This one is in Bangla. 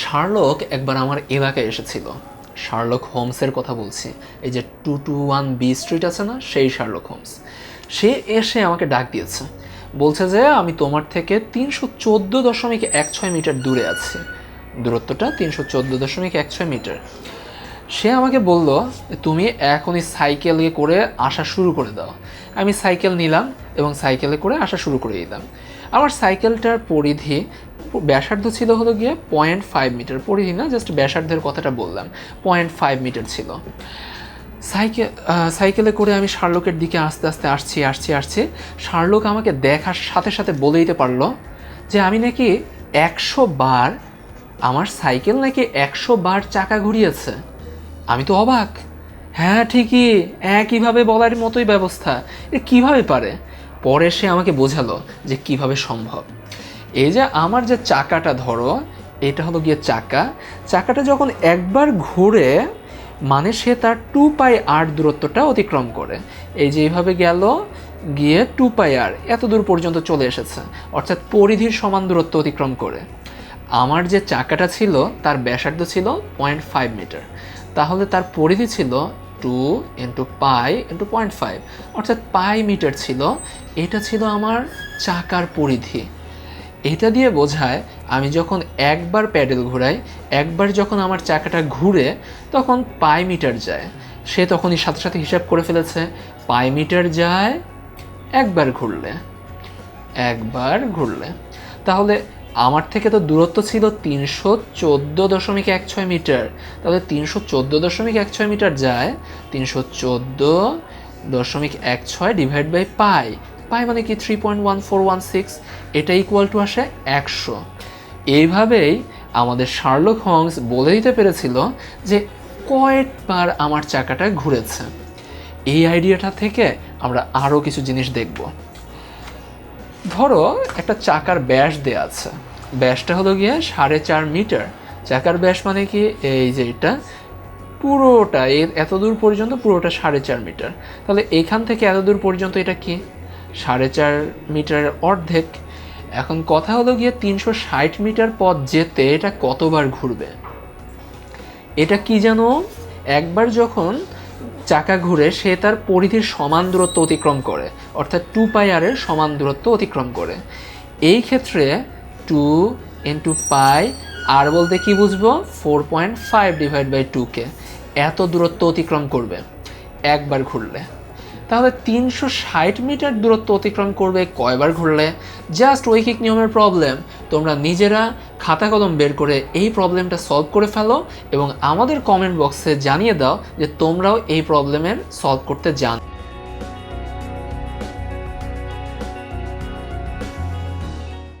শার্লক একবার আমার এলাকায় এসেছিল। শার্লক হোমসের কথা বলছি। এই যে two two one B street আছে না, সেই শার্লক হোমস। সে এসে আমাকে ডাক দিয়েছে। বলছে যে, আমি তোমার থেকে তিনশো চোদ্দ দশমিক এক ছয় মিটার দূরে আছি। দূরত্বটা তিনশো চোদ্দ দশমিক এক ছয় মিটার। সে আমাকে বলল, তুমি এখনই সাইকেলে করে আসা শুরু করে দাও। আমি সাইকেল নিলাম এবং সাইকেলে করে আসা শুরু করে দিলাম। আমার সাইকেলটার পরিধি ব্যাসার্ধ ছিল হলো গিয়ে পয়েন্ট ফাইভ মিটার পরিধি না জাস্ট ব্যাসার্ধের কথাটা বললাম। পয়েন্ট ফাইভ মিটার ছিল। সাইকেল সাইকেলে করে আমি শার্লকের দিকে আস্তে আস্তে আসছি আসছি আসছি। শার্লক আমাকে দেখার সাথে সাথে বলে দিতে পারল যে আমি নাকি একশো বার, আমার সাইকেল নাকি একশো বার চাকা ঘুরিয়েছে। আমি তো অবাক। হ্যাঁ ঠিকই, একইভাবে বলার মতোই ব্যবস্থা। এ কীভাবে পারে? পরে সে আমাকে বোঝালো যে কীভাবে সম্ভব। এই যে আমার যে চাকাটা ধরো, এটা হলো গিয়ে চাকা। চাকাটা যখন একবার ঘুরে মানে সে তার টু পাই আর দূরত্বটা অতিক্রম করে। এই যে এইভাবে গেল, গিয়ে টু পাই আর এত দূর পর্যন্ত চলে এসেছে। অর্থাৎ পরিধির সমান দূরত্ব অতিক্রম করে। আমার যে চাকাটা ছিল, তার ব্যাসার্ধ ছিল পয়েন্ট ফাইভ মিটার তাহলে তার পরিধি ছিল two into pi into point five অর্থাৎ পাই মিটার ছিল, এটা ছিল আমার চাকার পরিধি। এটা দিয়ে বোঝায় আমি যখন একবার প্যাডেল ঘোরাই, একবার যখন আমার চাকাটা ঘুরে, তখন পাই মিটার যায়। সে তখনই সাথে সাথে হিসাব করে ফেলেছে, পাই মিটার যায়, একবার ঘুরলে। একবার ঘুরলে। তাহলে আমার থেকে তো দূরত্ব ছিল তিনশো চোদ্দ দশমিক এক ছয় মিটার। তাহলে তিনশো চোদ্দ দশমিক এক ছয় মিটার যায়, তিনশো চোদ্দ দশমিক এক ছয় ডিভাইড বাই পাই পাই মানে কি three point one four one six এটা ইকুয়াল টু আসে একশো। এইভাবেই আমাদের শার্লক হংস বলে দিতে পেরেছিল যে কয়েকবার আমার চাকাটা ঘুরেছে। এই আইডিয়াটা থেকে আমরা আরও কিছু জিনিস দেখব। ধরো, একটা চাকার ব্যাস দেওয়া আছে। ব্যাসটা হলো গিয়ে সাড়ে চার মিটার। চাকার ব্যাস মানে কি? এই যে এটা। পুরোটা, এর এত দূর পর্যন্ত পুরোটা সাড়ে চার মিটার। তাহলে এখান থেকে এত দূর পর্যন্ত এটা কি? সাড়ে চার মিটারের অর্ধেক। এখন কথা হলো গিয়ে তিনশো ষাট মিটার পথ যেতে এটা কতবার ঘুরবে? এটা কি যেন একবার যখন চাকা ঘুরে সে তার পরিধির সমান দূরত্ব অতিক্রম করে, অর্থাৎ টু পাই আরের সমান দূরত্ব অতিক্রম করে। এই ক্ষেত্রে টু ইন্টু পাই আর বলতে কি বুঝব? Four point five divide by টুকে এত দূরত্ব অতিক্রম করবে, একবার ঘুরলে। তাহলে তিনশো ষাট মিটার দূরত্ব অতিক্রম করবে কয়বার ঘুরলে? জাস্ট ঐকিক নিয়মের প্রবলেম তোমরা নিজেরা খাতা কলম বের করে এই প্রবলেমটা সলভ করে ফেলো এবং আমাদের কমেন্ট বক্সে জানিয়ে দাও যে তোমরাও এই প্রবলেমের সলভ করতে জান।